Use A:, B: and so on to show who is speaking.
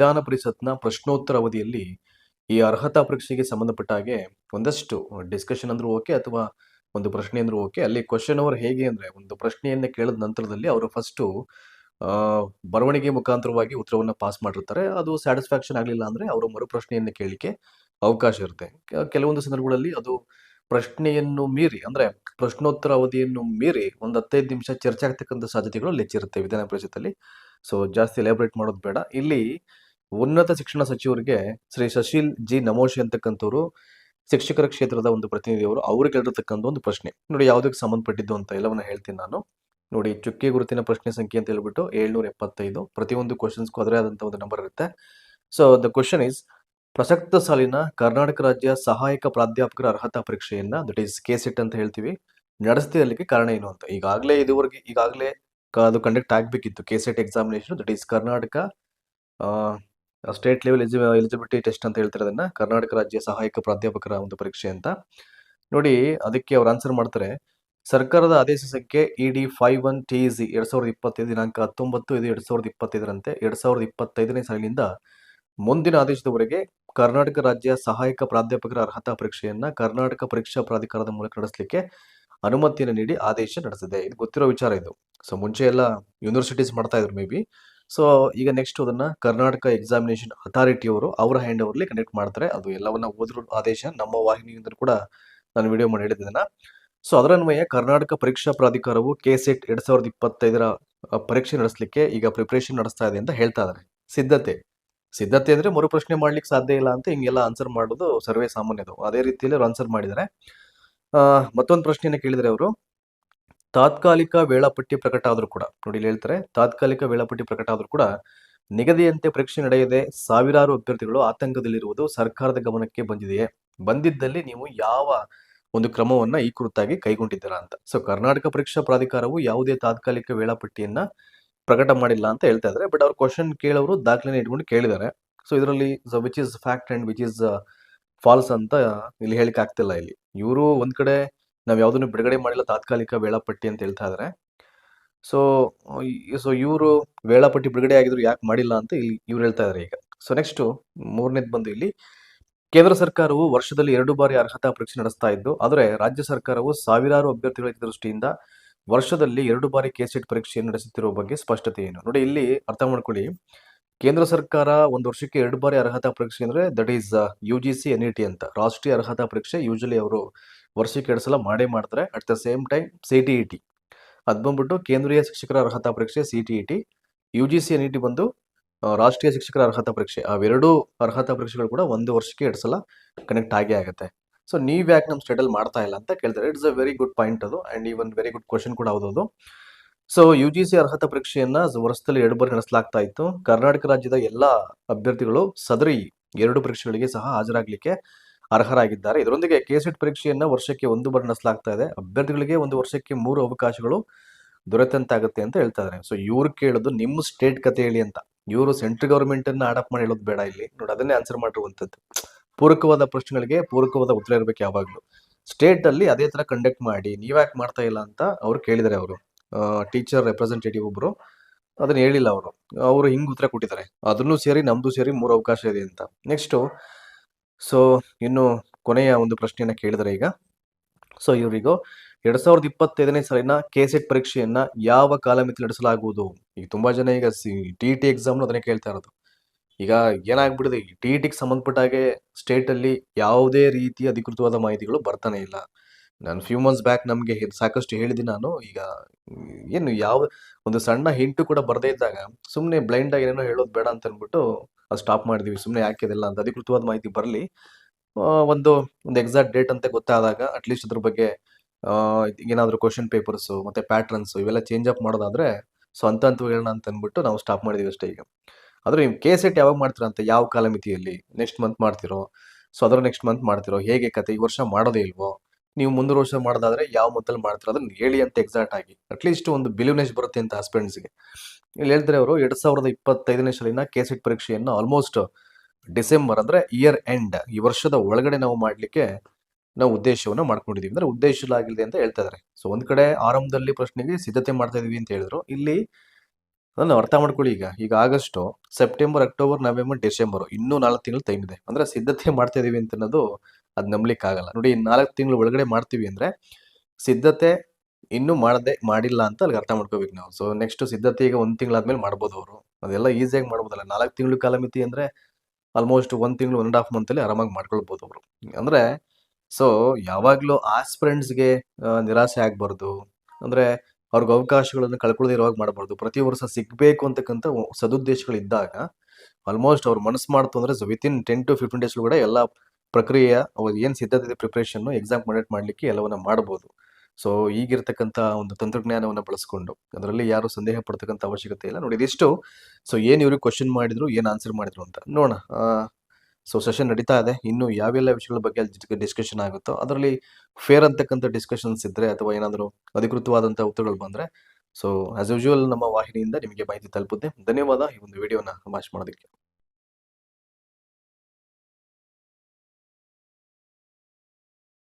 A: ವಿಧಾನ ಪರಿಷತ್ನ ಪ್ರಶ್ನೋತ್ತರ ಅವಧಿಯಲ್ಲಿ ಈ ಅರ್ಹತಾ ಪರೀಕ್ಷೆಗೆ ಸಂಬಂಧಪಟ್ಟ ಹಾಗೆ ಒಂದಷ್ಟು ಡಿಸ್ಕಷನ್ ಅಂದ್ರೂ ಓಕೆ ಅಥವಾ ಒಂದು ಪ್ರಶ್ನೆ ಅಂದ್ರೂ ಓಕೆ ಅಲ್ಲಿ ಕ್ವಶನ್ ಅವರ್ ಹೇಗೆ ಅಂದ್ರೆ ಒಂದು ಪ್ರಶ್ನೆಯನ್ನ ಕೇಳಿದ ನಂತರದಲ್ಲಿ ಅವರು ಫಸ್ಟು ಬರವಣಿಗೆ ಮುಖಾಂತರವಾಗಿ ಉತ್ತರವನ್ನು ಪಾಸ್ ಮಾಡಿರ್ತಾರೆ. ಅದು ಸ್ಯಾಟಿಸ್ಫ್ಯಾಕ್ಷನ್ ಆಗಲಿಲ್ಲ ಅಂದ್ರೆ ಅವರು ಮರು ಪ್ರಶ್ನೆಯನ್ನ ಕೇಳಲಿಕ್ಕೆ ಅವಕಾಶ ಇರುತ್ತೆ. ಕೆಲವೊಂದು ಸಂದರ್ಭಗಳಲ್ಲಿ ಅದು ಪ್ರಶ್ನೆಯನ್ನು ಮೀರಿ ಅಂದ್ರೆ ಪ್ರಶ್ನೋತ್ತರ ಅವಧಿಯನ್ನು ಮೀರಿ ಒಂದು ಹತ್ತೈದು ನಿಮಿಷ ಚರ್ಚೆ ಆಗ್ತಕ್ಕಂಥ ಸಾಧ್ಯತೆಗಳು ಹೆಚ್ಚಿರುತ್ತೆ ವಿಧಾನ ಪರಿಷತ್ತಲ್ಲಿ. ಸೊ ಜಾಸ್ತಿ ಎಲೆಬ್ರೇಟ್ ಮಾಡೋದು ಬೇಡ. ಇಲ್ಲಿ ಉನ್ನತ ಶಿಕ್ಷಣ ಸಚಿವರಿಗೆ ಶ್ರೀ ಶಶೀಲ್ ಜಿ ನಮೋಶಿ ಅಂತಕ್ಕಂಥವ್ರು ಶಿಕ್ಷಕರ ಕ್ಷೇತ್ರದ ಒಂದು ಪ್ರತಿನಿಧಿಯವರು ಅವ್ರಿಗೆ ಹೇಳಿರ್ತಕ್ಕಂಥ ಒಂದು ಪ್ರಶ್ನೆ. ನೋಡಿ, ಯಾವುದಕ್ಕೆ ಸಂಬಂಧಪಟ್ಟಿದ್ದು ಅಂತ ಎಲ್ಲವನ್ನ ಹೇಳ್ತೀನಿ ನಾನು. ನೋಡಿ, ಚುಕ್ಕಿ ಗುರುತಿನ ಪ್ರಶ್ನೆ ಸಂಖ್ಯೆ ಅಂತ ಹೇಳ್ಬಿಟ್ಟು ಏಳ್ನೂರ ಎಪ್ಪತ್ತೈದು. ಪ್ರತಿಯೊಂದು ಕ್ವಶನ್ಸ್ಗೂ ಅದರೇ ಆದಂಥ ಒಂದು ನಂಬರ್ ಇರುತ್ತೆ. ಸೊ ದ ಕ್ವಶನ್ ಇಸ್ ಪ್ರಸಕ್ತ ಸಾಲಿನ ಕರ್ನಾಟಕ ರಾಜ್ಯ ಸಹಾಯಕ ಪ್ರಾಧ್ಯಾಪಕರ ಅರ್ಹತಾ ಪರೀಕ್ಷೆಯನ್ನ ದಟ್ ಈಸ್ ಕೆ ಸೆಟ್ ಅಂತ ಹೇಳ್ತೀವಿ, ನಡೆಸ್ತಿರಲಿಕ್ಕೆ ಕಾರಣ ಏನು ಅಂತ. ಈಗಾಗಲೇ ಇದುವರೆಗೆ, ಈಗಾಗಲೇ ಕ- ಅದು ಕಂಡಕ್ಟ್ ಆಗಬೇಕಿತ್ತು. KSET examination that is Karnataka state level eligibility test ಅಂತ ಹೇಳ್ತಾರೆ ಕರ್ನಾಟಕ ರಾಜ್ಯ ಸಹಾಯಕ ಪ್ರಾಧ್ಯಾಪಕರ ಒಂದು ಪರೀಕ್ಷೆ ಅಂತ. ನೋಡಿ, ಅದಕ್ಕೆ ಅವ್ರು ಆನ್ಸರ್ ಮಾಡ್ತಾರೆ. ಸರ್ಕಾರದ ಆದೇಶ ಸಂಖ್ಯೆ E D five one T G ಎರಡ್ ಸಾವಿರದ ಇಪ್ಪತ್ತೈದು ದಿನಾಂಕ ಹತ್ತೊಂಬತ್ತು ಇದು ಎರಡ್ ಸಾವಿರದ ಇಪ್ಪತ್ತೈದರಂತೆ. ಎರಡ್ ಸಾವಿರದ ಇಪ್ಪತ್ತೈದನೇ ಸಾಲಿನಿಂದ ಮುಂದಿನ ಆದೇಶದವರೆಗೆ ಕರ್ನಾಟಕ ರಾಜ್ಯ ಸಹಾಯಕ ಪ್ರಾಧ್ಯಾಪಕರ ಅರ್ಹತಾ ಪರೀಕ್ಷೆಯನ್ನ ಕರ್ನಾಟಕ ಪರೀಕ್ಷಾ ಪ್ರಾಧಿಕಾರದ ಮೂಲಕ ನಡೆಸಲಿಕ್ಕೆ ಅನುಮತಿಯನ್ನು ನೀಡಿ ಆದೇಶ ನಡೆಸಿದೆ. ಇದು ಗೊತ್ತಿರೋ ವಿಚಾರ ಇದು. ಸೊ ಮುಂಚೆ ಎಲ್ಲ ಯೂನಿವರ್ಸಿಟೀಸ್ ಮಾಡ್ತಾ ಇದ್ರು ಮೇ ಬಿ ಸೊ ಈಗ ನೆಕ್ಸ್ಟ್ ಅದನ್ನ ಕರ್ನಾಟಕ ಎಕ್ಸಾಮಿನೇಷನ್ ಅಥಾರಿಟಿ ಅವರು ಅವರ ಹ್ಯಾಂಡ್ ಓವರ್ಲಿ ಕಂಡಕ್ಟ್ ಮಾಡ್ತಾರೆ. ಅದು ಎಲ್ಲವನ್ನ ಓದಿರೋ ಆದೇಶ, ನಮ್ಮ ವಾಹಿನಿಯಿಂದ ಕೂಡ ನಾನು ವಿಡಿಯೋ ಮಾಡಿ ಹೇಳಿದ್ದೇನೆ ಸೊ ಅದರ ಅನ್ವಯ ಕರ್ನಾಟಕ ಪರೀಕ್ಷಾ ಪ್ರಾಧಿಕಾರವು ಕೆಸೆಟ್ ಎರಡ್ ಸಾವಿರದ ಇಪ್ಪತ್ತೈದರ ಪರೀಕ್ಷೆ ನಡೆಸಲಿಕ್ಕೆ ಈಗ ಪ್ರಿಪರೇಷನ್ ನಡೆಸ್ತಾ ಇದೆ ಅಂತ ಹೇಳ್ತಾ ಇದ್ದಾರೆ ಸಿದ್ಧತೆ. ಸಿದ್ಧತೆ ಅಂದ್ರೆ ಮರುಪ್ರಶ್ನೆ ಮಾಡ್ಲಿಕ್ಕೆ ಸಾಧ್ಯ ಇಲ್ಲ ಅಂತ ಹಿಂಗೆಲ್ಲ ಆನ್ಸರ್ ಮಾಡೋದು ಸರ್ವೇ ಸಾಮಾನ್ಯದು. ಅದೇ ರೀತಿಯಲ್ಲಿ ಅವ್ರು ಆನ್ಸರ್ ಮಾಡಿದ್ದಾರೆ ಮತ್ತೊಂದು ಪ್ರಶ್ನೆಯನ್ನು ಕೇಳಿದರೆ ಅವರು. ತಾತ್ಕಾಲಿಕ ವೇಳಾಪಟ್ಟಿ ಪ್ರಕಟ ಆದರೂ ಕೂಡ, ನೋಡಿ ಇಲ್ಲಿ ಹೇಳ್ತಾರೆ, ತಾತ್ಕಾಲಿಕ ವೇಳಾಪಟ್ಟಿ ಪ್ರಕಟ ಆದರೂ ಕೂಡ ನಿಗದಿಯಂತೆ ಪರೀಕ್ಷೆ ನಡೆಯದೆ ಸಾವಿರಾರು ಅಭ್ಯರ್ಥಿಗಳು ಆತಂಕದಲ್ಲಿರುವುದು ಸರ್ಕಾರದ ಗಮನಕ್ಕೆ ಬಂದಿದೆಯೇ? ಬಂದಿದ್ದಲ್ಲಿ ನೀವು ಯಾವ ಒಂದು ಕ್ರಮವನ್ನ ಈ ಕುರಿತಾಗಿ ಕೈಗೊಂಡಿದ್ದೀರಾ ಅಂತ. ಸೊ ಕರ್ನಾಟಕ ಪರೀಕ್ಷಾ ಪ್ರಾಧಿಕಾರವು ಯಾವುದೇ ತಾತ್ಕಾಲಿಕ ವೇಳಾಪಟ್ಟಿಯನ್ನ ಪ್ರಕಟ ಮಾಡಿಲ್ಲ ಅಂತ ಹೇಳ್ತಾ ಇದ್ದಾರೆ. ಬಟ್ ಅವ್ರು ಕ್ವಶನ್ ಕೇಳೋರು ದಾಖಲೆನ ಇಟ್ಕೊಂಡು ಕೇಳಿದ್ದಾರೆ. ಸೊ ಇದರಲ್ಲಿ which is fact and which is false ಅಂತ ಇಲ್ಲಿ ಹೇಳಿಕ್ ಆಗ್ತಿಲ್ಲ ಇಲ್ಲಿ. ಇವರು ಒಂದ್ ಕಡೆ ನಾವ್ ಯಾವುದನ್ನು ಬಿಡುಗಡೆ ಮಾಡಿಲ್ಲ ತಾತ್ಕಾಲಿಕ ವೇಳಾಪಟ್ಟಿ ಅಂತ ಹೇಳ್ತಾ ಇದ್ದಾರೆ ಸೊ ಸೊ ಇವರು ವೇಳಾಪಟ್ಟಿ ಬಿಡುಗಡೆ ಆಗಿದ್ರು ಯಾಕೆ ಮಾಡಿಲ್ಲ ಅಂತ ಇಲ್ಲಿ ಇವ್ರು ಹೇಳ್ತಾ ಇದಾರೆ ಈಗ. ಸೊ ನೆಕ್ಸ್ಟ್ ಮೂರನೇದು ಬಂದು ಇಲ್ಲಿ, ಕೇಂದ್ರ ಸರ್ಕಾರವು ವರ್ಷದಲ್ಲಿ ಎರಡು ಬಾರಿ ಅರ್ಹತಾ ಪರೀಕ್ಷೆ ನಡೆಸ್ತಾ ಇದ್ದು, ಆದರೆ ರಾಜ್ಯ ಸರ್ಕಾರವು ಸಾವಿರಾರು ಅಭ್ಯರ್ಥಿಗಳ ದೃಷ್ಟಿಯಿಂದ ವರ್ಷದಲ್ಲಿ ಎರಡು ಬಾರಿ ಕೆಸೆಟ್ ಪರೀಕ್ಷೆ ನಡೆಸುತ್ತಿರುವ ಬಗ್ಗೆ ಸ್ಪಷ್ಟತೆ ಏನು? ನೋಡಿ, ಇಲ್ಲಿ ಅರ್ಥ ಮಾಡ್ಕೊಳ್ಳಿ. ಕೇಂದ್ರ ಸರ್ಕಾರ ಒಂದು ವರ್ಷಕ್ಕೆ ಎರಡು ಬಾರಿ ಅರ್ಹತಾ ಪರೀಕ್ಷೆ ಅಂದ್ರೆ that is U G C N E T ಅಂತ. ರಾಷ್ಟ್ರೀಯ ಅರ್ಹತಾ ಪರೀಕ್ಷೆ ಯೂಶಲಿ ಅವರು ವರ್ಷಕ್ಕೆ ಎರಡು ಸಲ ಮಾಡೇ ಮಾಡ್ತಾರೆ. At the same time C T E T ಅದು ಬಂದ್ಬಿಟ್ಟು ಕೇಂದ್ರೀಯ ಶಿಕ್ಷಕರ ಅರ್ಹತಾ ಪರೀಕ್ಷೆ C T E T U G C N T ಬಂದು ರಾಷ್ಟ್ರೀಯ ಶಿಕ್ಷಕರ ಅರ್ಹತಾ ಪರೀಕ್ಷೆ. ಅವೆರಡೂ ಅರ್ಹತಾ ಪರೀಕ್ಷೆಗಳು ಕೂಡ ಒಂದು ವರ್ಷಕ್ಕೆ ಎರಡು ಸಲ ಕನೆಕ್ಟ್ ಆಗೇ ಆಗುತ್ತೆ. ಸೊ ನೀವ್ ಯಾಕೆ ನಮ್ಮ ಸ್ಟೇಟಲ್ಲಿ ಮಾಡ್ತಾ ಇಲ್ಲ ಅಂತ ಕೇಳ್ತಾರೆ. It's a very good point ಅದು. And even very good question ಕೂಡ ಹೌದು ಸೊ ಯು ಜಿ ಸಿ ಅರ್ಹತಾ ಪರೀಕ್ಷೆಯನ್ನ ವರ್ಷದಲ್ಲಿ ಎರಡು ಬಾರಿ ನಡೆಸಲಾಗ್ತಾ ಇತ್ತು. ಕರ್ನಾಟಕ ರಾಜ್ಯದ ಎಲ್ಲಾ ಅಭ್ಯರ್ಥಿಗಳು ಸದರಿ ಎರಡು ಪರೀಕ್ಷೆಗಳಿಗೆ ಸಹ ಹಾಜರಾಗಲಿಕ್ಕೆ ಅರ್ಹರಾಗಿದ್ದಾರೆ. ಇದರೊಂದಿಗೆ ಕೆಸೆಟ್ ಪರೀಕ್ಷೆಯನ್ನ ವರ್ಷಕ್ಕೆ ಒಂದು ಬಾರಿ ನಡೆಸಲಾಗ್ತಾ ಇದೆ. ಅಭ್ಯರ್ಥಿಗಳಿಗೆ ಒಂದು ವರ್ಷಕ್ಕೆ ಮೂರು ಅವಕಾಶಗಳು ದೊರೆತಂತಾಗುತ್ತೆ ಅಂತ ಹೇಳ್ತಾ ಇದ್ದಾರೆ ಸೊ ಇವ್ರು ಕೇಳೋದು ನಿಮ್ಮ ಸ್ಟೇಟ್ ಕತೆ ಹೇಳಿ ಅಂತ. ಇವರು ಸೆಂಟ್ರಲ್ ಗವರ್ಮೆಂಟ್ ಅನ್ನ ಅಡಾಪ್ಟ್ ಮಾಡಿ ಹೇಳೋದು ಬೇಡ ಇಲ್ಲಿ. ನೋಡಿ, ಅದನ್ನೇ ಆನ್ಸರ್ ಮಾಡಿರುವಂತದ್ದು. ಪೂರಕವಾದ ಪ್ರಶ್ನೆಗಳಿಗೆ ಪೂರಕವಾದ ಉತ್ತರ ಇರಬೇಕು ಯಾವಾಗಲೂ. ಸ್ಟೇಟ್ ಅಲ್ಲಿ ಅದೇ ತರ ಕಂಡಕ್ಟ್ ಮಾಡಿ, ನೀವ್ಯಾಕೆ ಮಾಡ್ತಾ ಇಲ್ಲ ಅಂತ ಅವ್ರು ಕೇಳಿದ್ದಾರೆ ಅವರು. ಟೀಚರ್ ರೆಪ್ರೆಸೆಂಟೇಟಿವ್ ಒಬ್ರು ಅದನ್ನ ಹೇಳಿಲ್ಲ ಅವರು. ಅವರು ಹಿಂಗ್ ಉತ್ತರ ಕೊಟ್ಟಿದ್ದಾರೆ. ಅದನ್ನು ಸೇರಿ ನಮ್ದು ಸೇರಿ ಮೂರು ಅವಕಾಶ ಇದೆ ಅಂತ. ನೆಕ್ಸ್ಟ್ ಸೊ ಇನ್ನು ಕೊನೆಯ ಒಂದು ಪ್ರಶ್ನೆಯನ್ನ ಕೇಳಿದರೆ ಈಗ. ಸೊ ಇವರಿಗೂ ಎರಡ್ ಸಾವಿರದ ಇಪ್ಪತ್ತೈದನೇ ಸಾಲಿನ ಕೆಸೆಟ್ ಪರೀಕ್ಷೆಯನ್ನ ಯಾವ ಕಾಲಮಿತಿ ನಡೆಸಲಾಗುವುದು? ಈಗ ತುಂಬಾ ಜನ ಈಗ ಟಿ ಟಿ ಎಕ್ಸಾಮ್ ಅದನ್ನೇ ಕೇಳ್ತಾ ಇರೋದು. ಈಗ ಏನಾಗ್ಬಿಡಿದೆ ಟಿ ಟಿಗೆ ಸಂಬಂಧಪಟ್ಟ ಹಾಗೆ ಸ್ಟೇಟ್ ಅಲ್ಲಿ ಯಾವುದೇ ರೀತಿಯ ಅಧಿಕೃತವಾದ ಮಾಹಿತಿಗಳು ಬರ್ತಾನೆ ಇಲ್ಲ. ನಾನು ಫ್ಯೂ ಮಂತ್ಸ್ ಬ್ಯಾಕ್ ನಮಗೆ ಸಾಕಷ್ಟು ಹೇಳಿದ್ದೀನಿ ನಾನು. ಈಗ ಏನು ಯಾವ ಒಂದು ಸಣ್ಣ ಹಿಂಟು ಕೂಡ ಬರದೇ ಇದ್ದಾಗ ಸುಮ್ಮನೆ ಬ್ಲೈಂಡ್ ಆಗಿ ಏನೇನೋ ಹೇಳೋದು ಬೇಡ ಅಂತ ಅಂದ್ಬಿಟ್ಟು ಅದು ಸ್ಟಾಪ್ ಮಾಡಿದೀವಿ. ಸುಮ್ಮನೆ ಯಾಕೆ ಇದೆಲ್ಲ ಅಂತ ಅಧಿಕೃತವಾದ ಮಾಹಿತಿ ಬರಲಿ. ಒಂದು ಒಂದು ಎಕ್ಸಾಕ್ಟ್ ಡೇಟ್ ಅಂತ ಗೊತ್ತಾದಾಗ ಅಟ್ಲೀಸ್ಟ್ ಅದ್ರ ಬಗ್ಗೆ ಏನಾದ್ರು ಕ್ವಶನ್ ಪೇಪರ್ಸ್ ಮತ್ತೆ ಪ್ಯಾಟ್ರನ್ಸ್ ಇವೆಲ್ಲ ಚೇಂಜ್ ಅಪ್ ಮಾಡೋದಾದ್ರೆ ಸೊ ಅಂತ ಅಂತ ಹೇಳೋಣ ಅಂತ ಅಂದ್ಬಿಟ್ಟು ನಾವು ಸ್ಟಾಪ್ ಮಾಡಿದೀವಿ ಅಷ್ಟೇ ಈಗ. ಆದ್ರೆ ನೀವು ಕೆ ಸೆಟ್ ಯಾವಾಗ ಮಾಡ್ತೀರಾ ಅಂತ ಯಾವ ಕಾಲಮಿತಿಯಲ್ಲಿ ನೆಕ್ಸ್ಟ್ ಮಂತ್ ಮಾಡ್ತಿರೋ? ಸೊ ಅದರ ನೆಕ್ಸ್ಟ್ ಮಂತ್ ಮಾಡ್ತಿರೋ? ಹೇಗೆ ಕತೆ? ಈ ವರ್ಷ ಮಾಡೋದೇ ಇಲ್ವೋ? ನೀವು ಮುಂದಿನ ವರ್ಷ ಮಾಡೋದಾದ್ರೆ ಯಾವ ಮೊದಲು ಮಾಡ್ತೀರ ಅದನ್ನ ಹೇಳಿ ಅಂತ ಎಕ್ಸಾಕ್ಟ್ ಆಗಿ. ಅಟ್ಲೀಸ್ಟ್ ಒಂದು ಬಿಲಿವ್ನೆಸ್ ಬರುತ್ತೆ ಅಂತ ಹಸ್ಬೆಂಡ್ಸ್ಗೆ ಇಲ್ಲಿ ಹೇಳಿದ್ರೆ ಅವರು ಎರಡ್ ಸಾವಿರದ ಇಪ್ಪತ್ತೈದನೇ ಸಾಲಿನ ಕೆಸೆಟ್ ಪರೀಕ್ಷೆಯನ್ನು ಆಲ್ಮೋಸ್ಟ್ ಡಿಸೆಂಬರ್ ಅಂದ್ರೆ ಇಯರ್ ಎಂಡ್ ಈ ವರ್ಷದ ಒಳಗಡೆ ನಾವು ಮಾಡ್ಲಿಕ್ಕೆ ನಾವು ಉದ್ದೇಶವನ್ನು ಮಾಡ್ಕೊಂಡಿದ್ದೀವಿ ಅಂದ್ರೆ ಉದ್ದೇಶಲಾಗಿದೆ ಅಂತ ಹೇಳ್ತಾ ಇದ್ದಾರೆ ಸೊ ಒಂದ್ ಕಡೆ ಆರಂಭದಲ್ಲಿ ಪ್ರಶ್ನೆಗೆ ಸಿದ್ಧತೆ ಮಾಡ್ತಾ ಇದೀವಿ ಅಂತ ಹೇಳಿದ್ರು. ಇಲ್ಲಿ ಅದನ್ನು ಅರ್ಥ ಮಾಡ್ಕೊಳ್ಳಿ ಈಗ. ಈಗ August September October November December ಇನ್ನೂ ನಾಲ್ಕು ತಿಂಗಳು ಟೈಮ್ ಇದೆ. ಅಂದ್ರೆ ಸಿದ್ಧತೆ ಮಾಡ್ತಾ ಇದೀವಿ ಅಂತ ಅನ್ನೋದು ಅದು ನಂಬಲಿಕ್ಕೆ ಆಗಲ್ಲ ನೋಡಿ ನಾಲ್ಕು ತಿಂಗಳು ಒಳಗಡೆ ಮಾಡ್ತೀವಿ ಅಂದ್ರೆ ಸಿದ್ಧತೆ ಇನ್ನೂ ಮಾಡದೆ ಮಾಡಿಲ್ಲ ಅಂತ ಅಲ್ಲಿ ಅರ್ಥ ಮಾಡ್ಕೋಬೇಕು ನಾವು. ಸೊ ನೆಕ್ಸ್ಟ್ ಸಿದ್ಧತೆ ಈಗ ಒಂದು ತಿಂಗಳಾದ್ಮೇಲೆ ಮಾಡ್ಬೋದು ಅವರು. ಅದೆಲ್ಲ ಈಸಿಯಾಗಿ ಮಾಡ್ಬೋದಲ್ಲ. ನಾಲ್ಕು ತಿಂಗಳು ಕಾಲಮಿತಿ ಅಂದ್ರೆ ಆಲ್ಮೋಸ್ಟ್ ಒಂದು ತಿಂಗಳು ಒನ್ ಅಂಡ್ ಹಾಫ್ ಮಂತಲ್ಲಿ ಆರಾಮಾಗಿ ಮಾಡ್ಕೊಳ್ಬೋದು ಅವರು. ಅಂದ್ರೆ ಸೊ ಯಾವಾಗಲೂ ಆಸ್ಪಿರೆಂಟ್ಸ್ಗೆ ನಿರಾಸೆ ಆಗಬಾರ್ದು. ಅಂದ್ರೆ ಅವ್ರಿಗೆ ಅವಕಾಶಗಳನ್ನು ಕಳ್ಕೊಳ್ಳದೆ ಇರುವಾಗ ಮಾಡಬಾರ್ದು. ಪ್ರತಿ ವರ್ಷ ಸಿಗಬೇಕು ಅಂತಕ್ಕಂಥ ಸದುದ್ದೇಶಗಳು ಸದುದ್ದೇಶಗಳಿದ್ದಾಗ ಆಲ್ಮೋಸ್ಟ್ ಅವ್ರು ಮನಸ್ಸು ಮಾಡ್ತು ಅಂದ್ರೆ within ten to fifteen days ಕೂಡ ಎಲ್ಲ ಪ್ರಕ್ರಿಯೆ ಅವ್ರು ಏನು ಸಿದ್ಧತೆ ಇದೆ ಪ್ರಿಪ್ರೇಷನ್ ಎಕ್ಸಾಮ್ ಕಂಡಕ್ಟ್ ಮಾಡಲಿಕ್ಕೆ ಎಲ್ಲವನ್ನ ಮಾಡ್ಬೋದು. ಸೊ ಈಗಿರ್ತಕ್ಕಂಥ ಒಂದು ತಂತ್ರಜ್ಞಾನವನ್ನು ಬಳಸ್ಕೊಂಡು, ಅದರಲ್ಲಿ ಯಾರು ಸಂದೇಹ ಪಡ್ತಕ್ಕಂಥ ಅವಶ್ಯಕತೆ ಇಲ್ಲ. ನೋಡಿ, ಇದಿಷ್ಟು. ಸೊ ಏನು ಇವ್ರಿಗೆ ಕ್ವಶನ್ ಮಾಡಿದ್ರು, ಏನು ಆನ್ಸರ್ ಮಾಡಿದ್ರು ಅಂತ. ನೋಡೋಣ. ಸೊ ಸೆಷನ್ ನಡೀತಾ ಇದೆ. ಇನ್ನು ಯಾವೆಲ್ಲ ವಿಷಯಗಳ ಬಗ್ಗೆ ಡಿಸ್ಕಷನ್ ಆಗುತ್ತೋ, ಅದರಲ್ಲಿ ಫೇರ್ ಅಂತಕ್ಕಂಥ ಡಿಸ್ಕಷನ್ಸ್ ಇದ್ದರೆ ಅಥವಾ ಏನಾದರೂ ಅಧಿಕೃತವಾದಂಥ ಉತ್ತರಗಳು ಬಂದ್ರೆ ಸೊ ಆಸ್ ಯೂಶುವಲ್ ನಮ್ಮ ವಾಹಿನಿಯಿಂದ ನಿಮಗೆ ಮಾಹಿತಿ ತಲುಪುತ್ತೆ. ಧನ್ಯವಾದ ಈ ಒಂದು ವಿಡಿಯೋನ ವಾಚ್ ಮಾಡೋದಕ್ಕೆ.